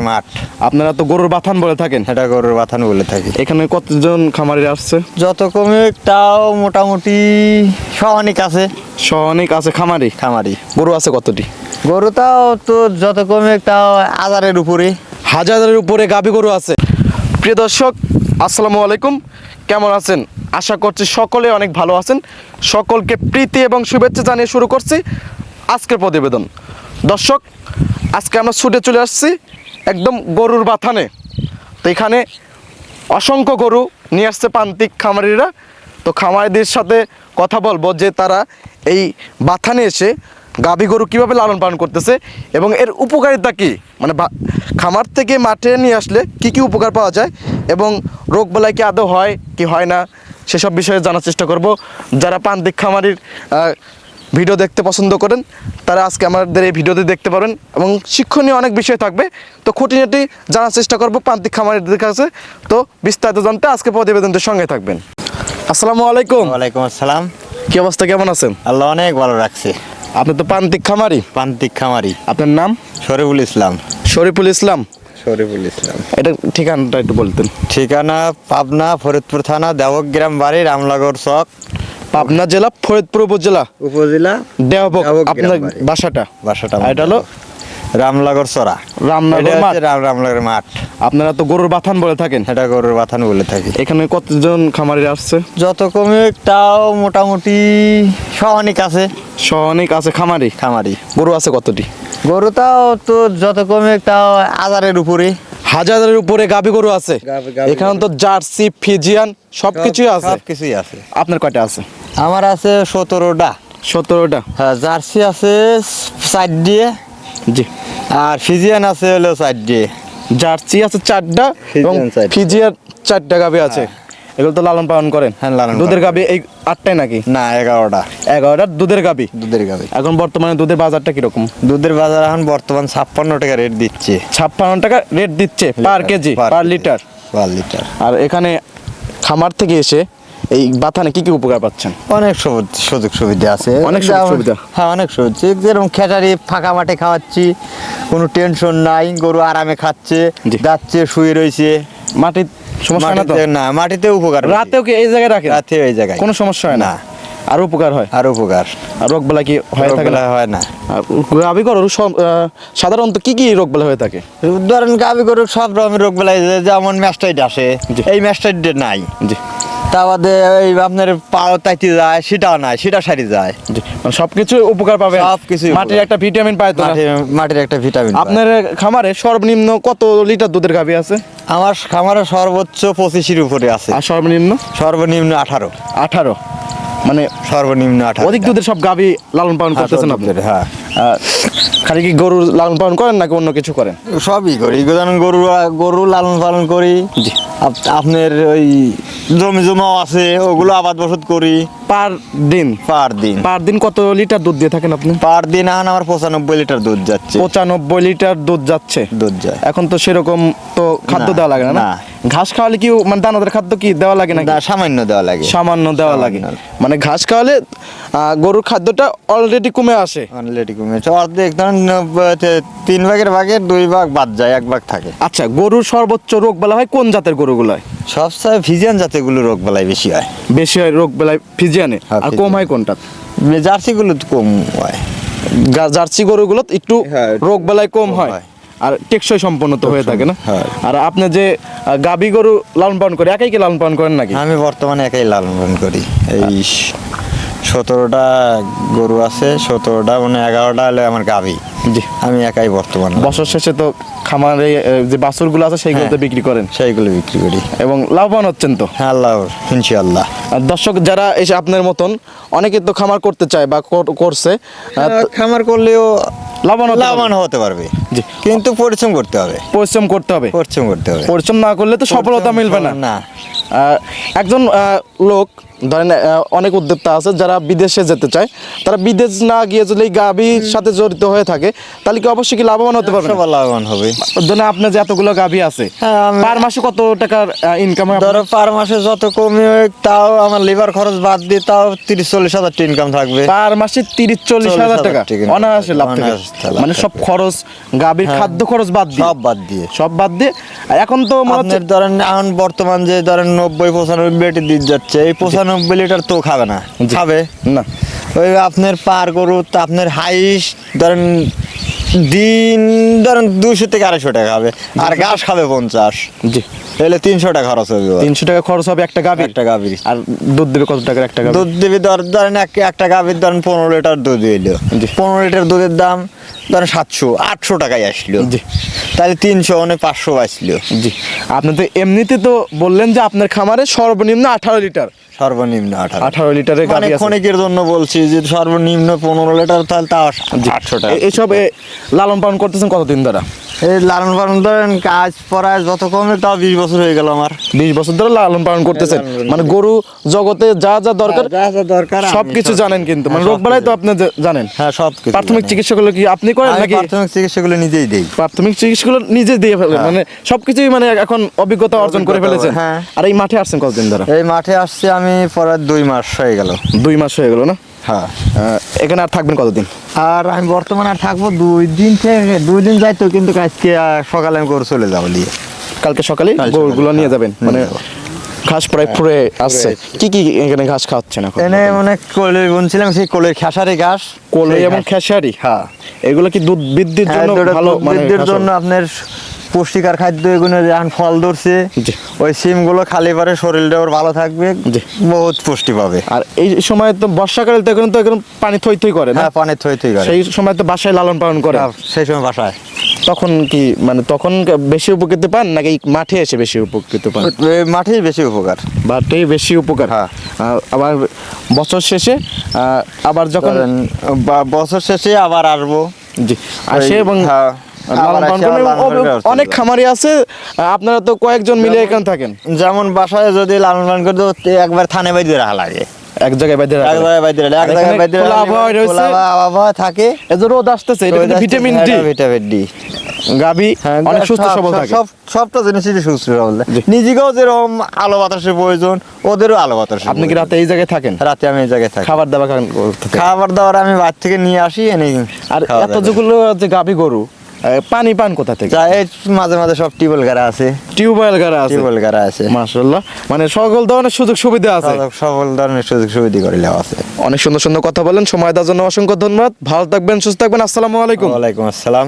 মাঠ। আপনারা তো গরুর বাথান বলে থাকেন। এটা গরুর বাথান বলে থাকি। এখানে কতজন খামারি আসছে? যত কমে তাও মোটামুটি সমানিক আছে। সহ অনেক আছে খামারি? খামারি। গরু আছে কতটি? গরু তাও তো যত কমে তাও হাজারের উপরে। হাজারের উপরে গাভী গরু আছে। প্রিয় দর্শক আসসালামু আলাইকুম। কেমন আছেন? আশা করছি সকলে অনেক ভালো আছেন। সকলকে প্রীতি এবং শুভেচ্ছা জানিয়ে শুরু করছি আজকের প্রতিবেদন। দর্শক আজকে আমরা ছুটে চলে আসছি একদম গরুর বাথানে। তো এখানে অসংখ্য গরু নিয়ে আসছে প্রান্তিক খামারিরা। তো খামারিদের সাথে কথা বলব যে তারা এই বাথানে এসে গাভী গরু কীভাবে লালন পালন করতেছে এবং এর উপকারিতা কী? মানে খামার থেকে মাঠে নিয়ে আসলে কি কি উপকার পাওয়া যায় এবং রোগ বেলায় কি আদৌ হয়, কি হয় না, সেসব বিষয়ে জানার চেষ্টা করব। যারা প্রান্তিক খামারির ভিডিও দেখতে পছন্দ করেন তারা আজকে আমাদের এই ভিডিওতে দেখতে পারেন এবং শিক্ষণীয় অনেক বিষয় থাকবে। তো খুঁটিনাটি জানার চেষ্টা করব প্রান্তিক খামারিদের কাছে। তো বিস্তারিত জানতে আজকে প্রতিবেদনটির সঙ্গে থাকবেন। আসসালামু আলাইকুম। ওয়ালাইকুম আসসালাম। কি অবস্থা কেমন আছেন? আল্লাহ অনেক ভালো রাখছে। আপনি তো প্রান্তিক খামারি। প্রান্তিক খামারি। আপনার নাম? শরীফুল ইসলাম। শরীফুল ইসলাম। শরীফুল ইসলাম। এটা ঠিকানাটা একটু বলতেন। ঠিকানা পাবনা ফরিদপুর থানা দেবগ্রাম বাড়ি রামনগর চক। পাবনা জেলা ফরিদপুর উপজেলা উপজেলা দেওবক আপনার বাসাটা? বাসাটা এটা হলো রামনগর চরা রামনগর মাঠ। হচ্ছে রাম রামনগর মাঠ। আপনারা তো গরুর বাথান বলে থাকেন। এটা গরুর বাথান বলে থাকি। এখানে কতজন খামারি আসছে? যত কমে তাও মোটামুটি সমানিক আছে। সহ অনেক আছে খামারি? খামারি। গরু আছে কতটি? গরু তাও তো যত কমে তাও হাজারের উপরে। হাজারের উপরে গাবি গরু আছে। এখানে তো জার্সি ফিজিয়ান সবকিছুই আছে। সবকিছুই আছে। আপনার কয়টা আছে? আমার আছে সতেরোটা। সতেরোটা? হ্যাঁ জার্সি আছে সাইড দিয়ে। জি। আর ফিজিয়ান আছে হলো সাইড দিয়ে। জার্সি আছে চারটা এবং ফিজিয়ান চারটা। গাবি আছে। এগুলো তো লালন পালন করেন? হ্যাঁ, লালন দুধের। গাভী এই আটটাই নাকি? না এগারোটা। এগারোটা দুধের গাবি? দুধের গাবি। এখন বর্তমানে দুধের বাজারটা কীরকম? দুধের বাজার এখন বর্তমান ছাপ্পান্ন টাকা রেট দিচ্ছে। ছাপ্পান্ন টাকা রেট দিচ্ছে per kg per litre. Per litre. আর এখানে খামার থেকে এসে এই বাথানে কি কি উপকার পাচ্ছেন? অনেক সুযোগ সুবিধা আছে। অনেক সুযোগ যেমন- সুবিধা? হ্যাঁ অনেক সুবিধা। যেরকম খেটারি ফাঁকা মাঠে খাওয়াচ্ছি কোনো টেনশন নাই গরু আরামে খাচ্ছে জি। যাচ্ছে শুয়ে রয়েছে। মাটির সমস্যা না না মাটিতে উপকার রাতেও কি এই জায়গায় রাখেন? রাতে এই জায়গায়। কোনো সমস্যা হয় না? না। উপকার হয়? আর উপকার। আর রোগ কি হয়ে থাকে না? হয় না। আর গরুর সাধারণত কি কি রোগ বেলা হয়ে থাকে? ধরেন গাবি গরু সব রকমের রোগ বেলায় যেমন ম্যাস্টাইড আসে এই ম্যাস্টাইড নাই। জি। তা বাদে এই আপনার পাও তাইতে যায় সেটাও নাই সেটা সারি যায়। মানে সবকিছু উপকার পাবে মাটির একটা ভিটামিন পায় তো মাটির মাটির একটা ভিটামিন আপনার খামারে সর্বনিম্ন কত লিটার দুধের গাভী আছে? আমার খামারে সর্বোচ্চ পঁচিশের উপরে আছে। আর সর্বনিম্ন? সর্বনিম্ন আঠারো। আঠারো? মানে সর্বনিম্ন আঠারো। অধিক দুধের সব গাভী লালন পালন করতেছেন আপনি? হ্যাঁ। খালি কি গরু লালন পালন করেন নাকি অন্য কিছু করেন? সবই করি। যেমন গরু গরু লালন পালন করি। আপনার ওই জমি জমাও আছে ওগুলো আবাদ বসত করি। পার দিন? পার দিন। পার দিন কত লিটার দুধ দিয়ে থাকেন আপনি? পার দিন এখন আমার পঁচানব্বই লিটার দুধ যাচ্ছে। পঁচানব্বই লিটার দুধ যাচ্ছে। দুধ যায়। এখন তো সেরকম তো খাদ্য দেওয়া লাগে না। ঘাস খাওয়ালে কি মানে দানাদার খাদ্য কি দেওয়া লাগে না, সামান্য দেওয়া লাগে। সামান্য দেওয়া লাগে। মানে ঘাস খাওয়ালে গরুর খাদ্যটা অলরেডি কমে আসে। অলরেডি কমেছে অর্ধেক ধরেন তিন ভাগের ভাগের দুই ভাগ বাদ যায় এক ভাগ থাকে। আচ্ছা গরুর সর্বোচ্চ রোগ বেলা হয় কোন জাতের গরুগুলায় সবচেয়ে ভিজিয়ান জাতেগুলো রোগ বেলায় বেশি হয়। বেশি হয় রোগ বেলায় ফিজিয়ানে হ্যাঁ, আর কম হয় কোনটা? জার্সিগুলো কম হয়। জার্সি গরুগুলো একটু হ্যাঁ, রোগ বেলায় কম হয়। আর টেকসই সম্পন্ন তো হয়ে থাকে না। আর আপনি যে গাবি গাভী গরু লালন পালন করে একাই কি লালন পালন করেন নাকি? আমি বর্তমানে একাই লালন পালন করি। এই সতেরোটা গরু আছে সতেরোটা মানে এগারোটা হলে আমার গাভী। জি। আমি একাই বর্তমান। বছর শেষে তো খামারে যে বাছুরগুলো আছে সেইগুলো তো হ্যাঁ। বিক্রি করেন? সেইগুলো বিক্রি করি। এবং লাভবান হচ্ছেন তো? হ্যাঁ আল্লাহ ইনশাআল্লাহ। আর দর্শক যারা এসে আপনার মতন অনেকে তো খামার করতে চায় বা করছে খামার করলেও লাভবান লাভবান হতে পারবে। জি। কিন্তু পরিশ্রম করতে হবে। পরিশ্রম করতে হবে। পরিশ্রম করতে হবে। পরিশ্রম না করলে তো সফলতা মিলবে না। না। একজন লোক ধরেন অনেক উদ্যোক্তা আছে যারা বিদেশে যেতে চায়। তারা বিদেশ না গিয়ে যদি এই গাভীর সাথে জড়িত হয়ে থাকে তাহলে কি অবশ্যই কি লাভবান হতে পারবে? লাভবান হবে। ধরেন আপনার যে এতগুলো গাভী আছে হ্যাঁ, পার মাসে কত টাকার ইনকাম ধরো পার মাসে যত কমে তাও আমার লিভার খরচ বাদ দিয়ে তাও তিরিশ চল্লিশ হাজার ইনকাম থাকবে। পার মাসে তিরিশ চল্লিশ হাজার টাকা টাকা। অনায়াসে লাভ থেকে। মানে সব খরচ গাভীর খাদ্য খরচ বাদ দিয়ে। সব বাদ দিয়ে। সব বাদ দিয়ে। এখন তো মনে ধরেন এখন বর্তমান যে ধরেন নব্বই পঁচানব্বই লিটার দিতে যাচ্ছে এই পঁচানব্বই লিটার তো খাবে না। খাবে? না। ওই আপনার পার গরু তো আপনার হাইস ধরেন দিন ধরেন দুশো থেকে আড়াইশো টাকা খাবে। আর ঘাস খাবে পঞ্চাশ। জি। এলে তিনশো টাকা খরচ হবে। তিনশো টাকা খরচ হবে একটা গাভীর? একটা গাভীর। আর দুধ দেবে কত টাকার একটা গাভী দুধ দিবি ধর ধরেন এক- একটা গাভীর ধরেন পনেরো লিটার দুধ এলো জি। পনেরো লিটার দুধের দাম ধরেন সাতশো আটশো টাকায় আসলো। জি। তাহলে তিনশো মানে পাঁচশো আসলো। জি। আপনি তো এমনিতে তো বললেন যে আপনার খামারে সর্বনিম্ন আঠারো লিটার। সর্বনিম্ন আঠারো। আঠারো লিটারের গাড়ি অনেকের জন্য বলছি যে সর্বনিম্ন পনেরো লিটার তাহলে তাও আটশো টাকা। এ- এইসব এ, লালন পালন করতেছেন কতদিন ধরে? এই লালন পালন ধরেন কাজ পড়ায় যত কমে তাও বিশ বছর হয়ে গেল আমার। বিশ বছর ধরে লালন পালন করতেছেন। মানে গরু জগতে যা যা দরকার যা যা দরকার আমি সব কিছু জানেন কিন্তু। মানে হ্যাঁ, রোগ বালাই তো আপনি জানেন। হ্যাঁ সব প্রাথমিক চিকিৎসাগুলো কি আপনি করেন নাকি? প্রাথমিক চিকিৎসাগুলো নিজেই দেই। প্রাথমিক চিকিৎসাগুলো নিজে দিয়ে ফেলেন মানে সবকিছুই মানে এখন অভিজ্ঞতা অর্জন করে ফেলেছেন। হ্যাঁ। আর এই মাঠে আসছেন কতদিন ধরে? এই মাঠে আসছি আমি প্রায় দুই মাস হয়ে গেল। দুই মাস হয়ে গেল না? হ্যাঁ। এখানে আর থাকবেন কতদিন? আর আমি বর্তমানে আর থাকব দুই দিন থেকে দুই দিন যাইতো কিন্তু আজকে সকালে আমি করে চলে যাব নিয়ে। কালকে সকালে গরুগুলো নিয়ে হ্যাঁ, যাবেন? মানে ঘাস প্রায় ফুরে আসছে। কি কি এখানে ঘাস খাওয়াচ্ছেন এখন? এনে মানে কোলে বুনছিলাম সেই কোলের খেসারি ঘাস। কোলে এবং খেসারি? হ্যাঁ। এগুলো কি দুধ বৃদ্ধির হ্যাঁ, জন্য ভালো মানে বৃদ্ধির জন্য আপনার পুষ্টিকর খাদ্য এগুলো এখন ফল ধরছে। ওই সিমগুলো খালি পরে শরীরটা ওর ভালো থাকবে। বহুত পুষ্টি পাবে। আর এই সময় তো বর্ষাকালে তো এখন তো এখন পানি থই থই করে না? হ্যাঁ পানি থই থই করে। সেই সময় তো বাসায় লালন পালন করে। হ্যাঁ, সেই সময় বাসায়। তখন কি মানে তখন বেশি উপকৃত পান নাকি মাঠে এসে বেশি উপকৃত পান? মাঠেই বেশি উপকার। মাঠেই বেশি উপকার। হ্যাঁ। আবার বছর শেষে আবার যখন বছর শেষে আবার আসব। জি আসে এবং হ্যাঁ, অনেক খামারি আছে আপনারা তো কয়েকজন মিলে এখানে থাকেন। যেমন বাসায় যদি লালন পালন করতে একবার থানে বাইরে রাখা লাগে। এক জায়গায় বাইরে এক জায়গায় বাইরে এক জায়গায় বাইরে আবহাওয়া রয়েছে। আবহাওয়া থাকে। এই যে রোদ আসতেছে এটা কিন্তু ভিটামিন ডি। Vitamin D. গাবি অনেক সুস্থ সবল থাকে। সব সবটা জিনিসই সুস্থ সবল নিজেকেও যেরকম আলো বাতাসের প্রয়োজন ওদেরও আলো বাতাসের আপনি কি রাতে এই জায়গায় থাকেন? রাতে আমি এই জায়গায় থাকি। খাবার দাবার? খাবার দাবার আমি বাইরে থেকে নিয়ে আসি এনে আর খাওয়া এত দাওয়া করি। যেগুলো যে গাবি গরু পানি পান কোথা থেকে? মাঝে মাঝে সব টিউবওয়েল গাড়া আছে। টিউবওয়েল গাড়া আছে? টিউবওয়েল গাড়া আছে। মাশাআল্লাহ। মানে সকল ধরনের সুযোগ সুবিধা আছে? সকল ধরনের সুযোগ সুবিধা করে নেওয়া আছে। অনেক সুন্দর সুন্দর কথা বলেন। সময় দেওয়ার জন্য অসংখ্য ধন্যবাদ। ভালো থাকবেন সুস্থ থাকবেন। আসসালামু আলাইকুম। ওয়া আলাইকুম আসসালাম।